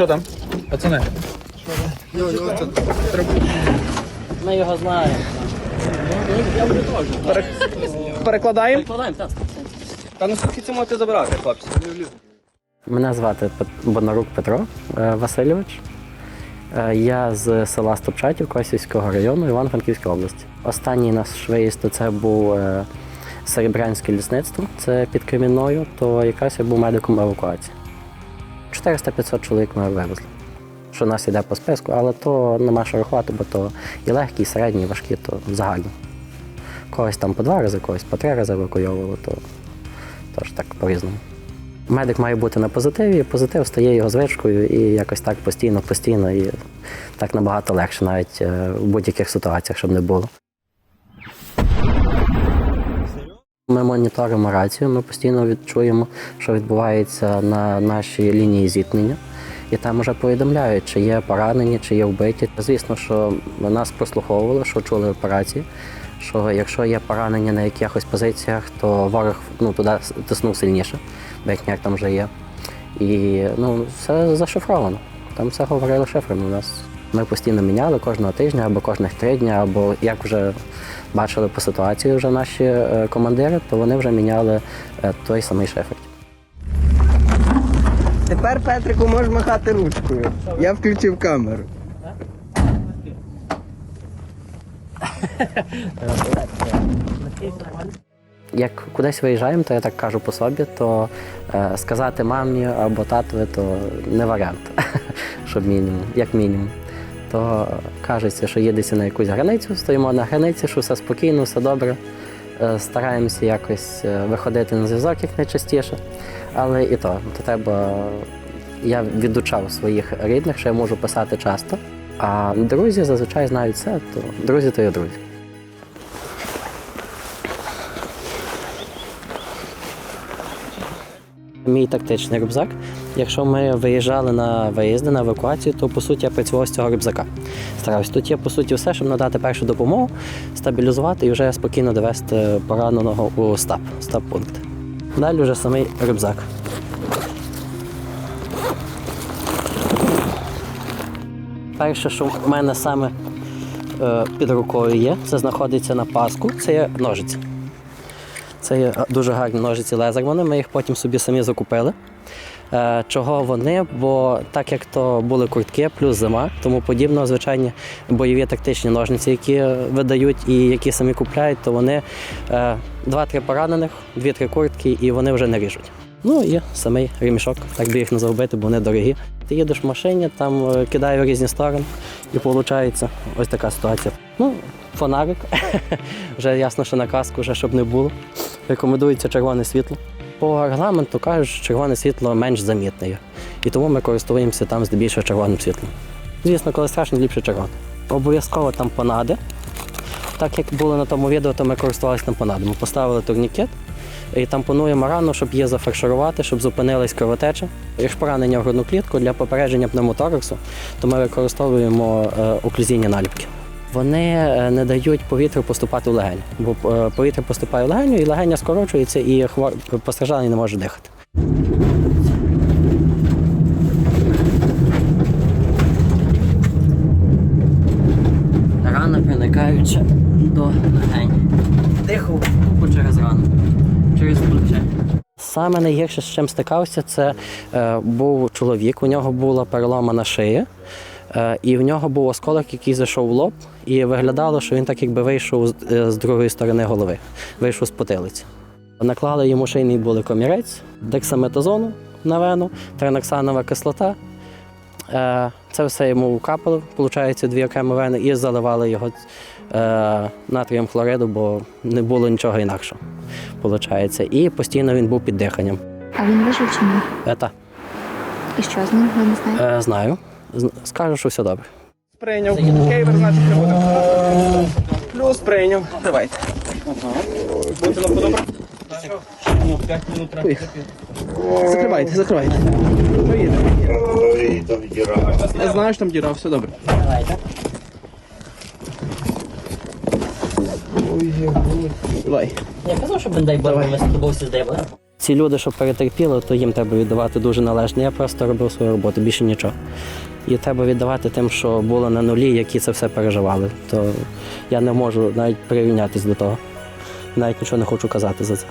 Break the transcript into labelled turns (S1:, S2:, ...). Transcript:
S1: Що там? Пацани.
S2: Ми його знаємо.
S1: Перекладаємо?
S2: Перекладаємо, так.
S1: Та ну скільки це можете забирати, хлопці?
S2: Мене звати Бонарук Петро е, Васильович. Е, Я з села Стопчатів Косівського району Івано-Франківської області. Останній наш виїзд це був е, Серебрянське лісництво, це під Кремінною, то якраз я був медиком евакуації. 400-500 чоловік ми вивезли. Що нас йде по списку, але то нема що рахувати, бо то і легкі, і середні, і важкі, то загально. Когось там по два рази, когось по три рази евакуйовували, то теж так по-різному. Медик має бути на позитиві, і позитив стає його звичкою і якось так постійно, постійно, і так набагато легше навіть е, в будь-яких ситуаціях, щоб не було. Ми моніторимо рацію, ми постійно відчуємо, що відбувається на нашій лінії зіткнення. І там вже повідомляють, чи є поранені, чи є вбиті. Звісно, що нас прослуховували, що чули операції. Що якщо є поранення на якихось позиціях, то ворог ну, туди тиснув сильніше, бо як там вже є. І ну, все зашифровано. Там все говорили шифрами у нас. Ми постійно міняли кожного тижня або кожних три дні, або як вже бачили по ситуації вже наші е, командири, то вони вже міняли е, той самий шифр.
S3: Тепер Петрику можеш махати ручкою. Я включив камеру.
S2: Як кудись виїжджаємо, то я так кажу по собі, то е, сказати мамі або татові, то не варіант, щоб мінімум, як мінімум. То кажеться, що їдеться на якусь границю, стоїмо на границі, що все спокійно, все добре. Е, стараємося якось е, виходити на зв'язок як найчастіше. Але і то, то треба. Я відучав своїх рідних, що я можу писати часто. А друзі зазвичай знають все, то друзі то є друзі. Мій тактичний рюкзак. Якщо ми виїжджали на виїзди, на евакуацію, то по суті я працював з цього рюкзака. Старався. Тут є по суті все, щоб надати першу допомогу, стабілізувати і вже спокійно довести пораненого у стаб, стаб-пункт. Далі вже самий рюкзак. Перше, що в мене саме е, під рукою є, це знаходиться на паску, це є ножиці. Це є дуже гарні ножиці лезер. Вони ми їх потім собі самі закупили. Е, Чого вони? Бо так як то були куртки, плюс зима, тому подібно, звичайні бойові тактичні ножниці, які видають і які самі купляють, то вони е, два-три поранених, дві-три куртки, і вони вже не ріжуть. Ну і самий ремішок, так би їх не загубити, бо вони дорогі. Ти їдеш в машині, там е, кидаю в різні сторони, і виходить ось така ситуація. Ну, фонарик. вже ясно, що на каску, вже щоб не було. Рекомендується червоне світло. По регламенту кажуть, що червоне світло менш замітне є. І тому ми користуємося там здебільшого червоним світлом. Звісно, коли страшно, ліпше червоне. Обов'язково там понади. Так як було на тому відео, то ми користувалися тампонадами. Поставили турнікет і тампонуємо рану, щоб її зафарширувати, щоб зупинилась кровотеча. Якщо поранення в грудну клітку для попередження пневмотораксу, то ми використовуємо е, оклюзійні наліпки. Вони е, не дають повітрю поступати в легень, бо е, повітря поступає в легеню, і легеня скорочується, і хвор... постраждалий не може дихати. Рана проникаюча до легень. Дихав через рану, через плече. Саме найгірше, з чим стикався, це е, був чоловік, у нього була переломана шия, і в нього був осколок, який зайшов в лоб, і виглядало, що він так якби вийшов з, е, другої сторони голови, вийшов з потилиці. Наклали йому шийний були комірець, дексаметазону на вену, треноксанова кислота. Е, Це все йому вкапали, виходить, дві окремі вени, і заливали його е, натрієм хлориду, бо не було нічого інакшого. Виходить. І постійно він був під диханням.
S4: А він вижив чи ні?
S2: Е, та,
S4: І що з ним? Ви не знаєте?
S2: е, знаю. Скажу, що все добре.
S1: Прийняв. Кейвер, значить, не буде. Плюс прийняв. Давайте. Будете на подобре? Закривайте, закривайте. Я знаю, що там діра, все добре. Давай.
S2: Я казав, що бендай боротися з тобою з ці люди, що перетерпіли, то їм треба віддавати дуже належне. Я просто робив свою роботу, більше нічого. І треба віддавати тим, що було на нулі, які це все переживали. То я не можу навіть прирівнятися до того. Навіть нічого не хочу казати за це.